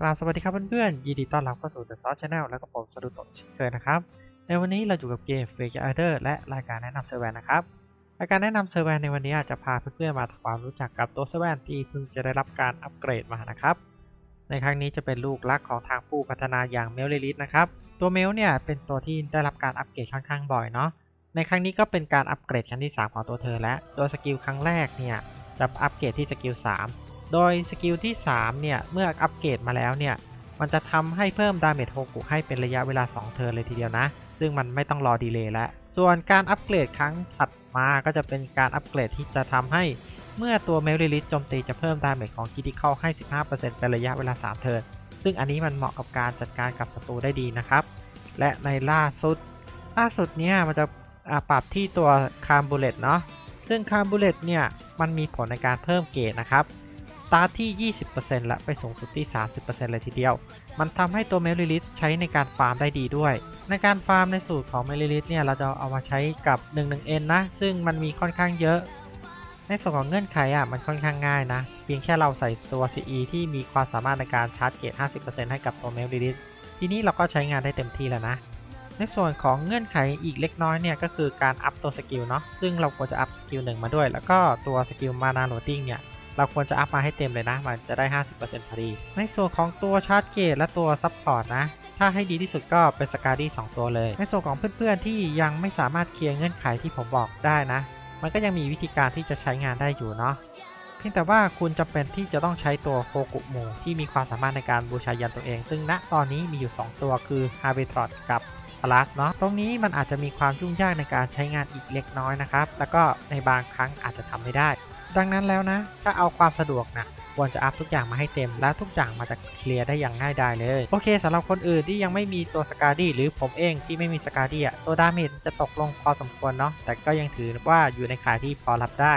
กราบสวัสดีครับเพื่อนๆ ยินดีต้อนรับเข้าสู่ The Sauce Channel แล้วก็ผมสรุโตเช่นเคยนะครับ ในวันนี้เราอยู่กับเกม f a k e Rider และรายการแนะนำเซอร์แวนนะครับ รายการแนะนำเซอร์แวนในวันนี้อาจจะพาเพื่อนๆมาทำความรู้จักกับตัวเซอร์แวนที่เพิ่งจะได้รับการอัปเกรดมานะครับ ในครั้งนี้จะเป็นลูกรักของทางผู้พัฒนาอย่างเมลลิลิสนะครับ ตัวเมลเนี่ยเป็นตัวที่ได้รับการอัปเกรดค่อนข้างบ่อยเนาะ ในครั้งนี้ก็เป็นการอัปเกรดครั้งที่ 3 ของตัวเธอและโดยสกิลครั้งแรกเนี่ยจะอัปเกรดที่สกิล3 โดยสกิลที่ 3 เนี่ย เมื่ออัปเกรดมาแล้วเนี่ย มันจะทำให้เพิ่มดาเมจโฮกุให้เป็นระยะเวลา 2 เทิร์นเลยทีเดียวนะ ซึ่งมันไม่ต้องรอดีเลย์แล้ว ส่วนการอัปเกรดครั้งถัดมาก็จะเป็นการอัปเกรดที่จะทำให้เมื่อตัวเมลลิลิสโจมตีจะเพิ่มดาเมจของคิติคอลให้ 15%เป็นระยะเวลา 3 เทิร์น ซึ่งอันนี้มันเหมาะกับการจัดการกับศัตรูได้ดีนะครับ และในล่าสุด ล่าสุดเนี่ยมันจะปรับที่ตัวคาร์บูเลตเนาะ ซึ่งคาร์บูเลตเนี่ยมันมีผลในการเพิ่มเกรดนะครับ ตาร์ทที่ 20%และไปสูงสุดที่ 30%เลยทีเดียว มันทำให้ตัวเมลิลิสใช้ในการฟาร์มได้ดีด้วย ในการฟาร์มในสูตรของเมลิลิสเนี่ยเราจะเอามาใช้กับ 11N นะ ซึ่งมันมีค่อนข้างเยอะ ในส่วนของเงื่อนไขอะมันค่อนข้างง่ายนะ เพียงแค่เราใส่ตัว CE ที่มีความสามารถในการชาร์จเกรด50%ให้กับตัวเมลิลิสทีนี้เราก็ใช้งานได้เต็มที่แล้วนะ ในส่วนของเงื่อนไขอีกเล็กน้อยเนี่ยก็คือการอัพตัวสกิลเนาะ ซึ่งเราควรจะอัพสกิลหนึ่งมาด้วย แล้วก็ตัวสกิลมานาโหลดดิ้งเนี่ย เราควรจะอัพมาให้เต็มเลยนะ มันจะได้ 50%พอดี ในส่วนของตัวชาร์จเกตและตัวซัพพอร์ตนะ ถ้าให้ดีที่สุดก็เป็นสกาดี้2ตัวเลย ในส่วนของเพื่อนๆที่ยังไม่สามารถเคลียร์เงื่อนไขที่ผมบอกได้นะ มันก็ยังมีวิธีการที่จะใช้งานได้อยู่เนาะ เพียงแต่ว่าคุณจำเป็นที่จะต้องใช้ตัวโคกุมูที่มีความสามารถในการบูชายันตัวเอง ซึ่งณตอนนี้มีอยู่ 2 ตัวคือ h a r v e t r o t กับพลัสเนาะตรงนี้มันอาจจะมีความยุ่งยากในการใช้งานอีกเล็กน้อยนะครับ แล้วก็ในบางครั้งอาจจะทำไม่ได้ ดังนั้นแล้วนะ ถ้าเอาความสะดวกนะควรจะอัพทุกอย่างมาให้เต็ม และทุกอย่างมาจะเคลียร์ได้อย่างง่ายดายเลย โอเคสำหรับคนอื่นที่ยังไม่มีตัวสกาดี้หรือผมเองที่ไม่มีสกาดี้อะตัวดาเมจจะตกลงพอสมควรเนาะแต่ก็ยังถือว่าอยู่ในขายที่พอรับได้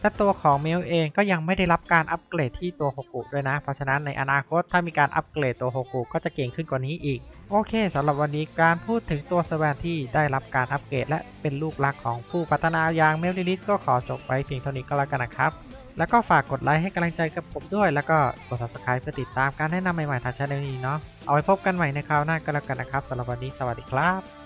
และตัวของเมลเองก็ยังไม่ได้รับการอัปเกรดที่ตัวโฮกุด้วยนะ เพราะฉะนั้นในอนาคตถ้ามีการอัปเกรดตัวโฮกุก็จะเก่งขึ้นกว่านี้อีก โอเคสำหรับวันนี้การพูดถึงตัวสแวนที่ได้รับการอัปเกรด และเป็นลูกรักของผู้พัฒนาอย่างเมลลิลิสก็ขอจบไว้เพียงเท่านี้ก็แล้วกันนะครับแล้วก็ฝากกดไลค์ให้กำลังใจกับผมด้วย แล้วก็กด subscribe เพื่อติดตามการแนะนำใหม่ๆทางช่องนี้เนาะเอาไว้พบกันใหม่ในคราวหน้าก็แล้วกันนะครับสำหรับวันนี้สวัสดีครับ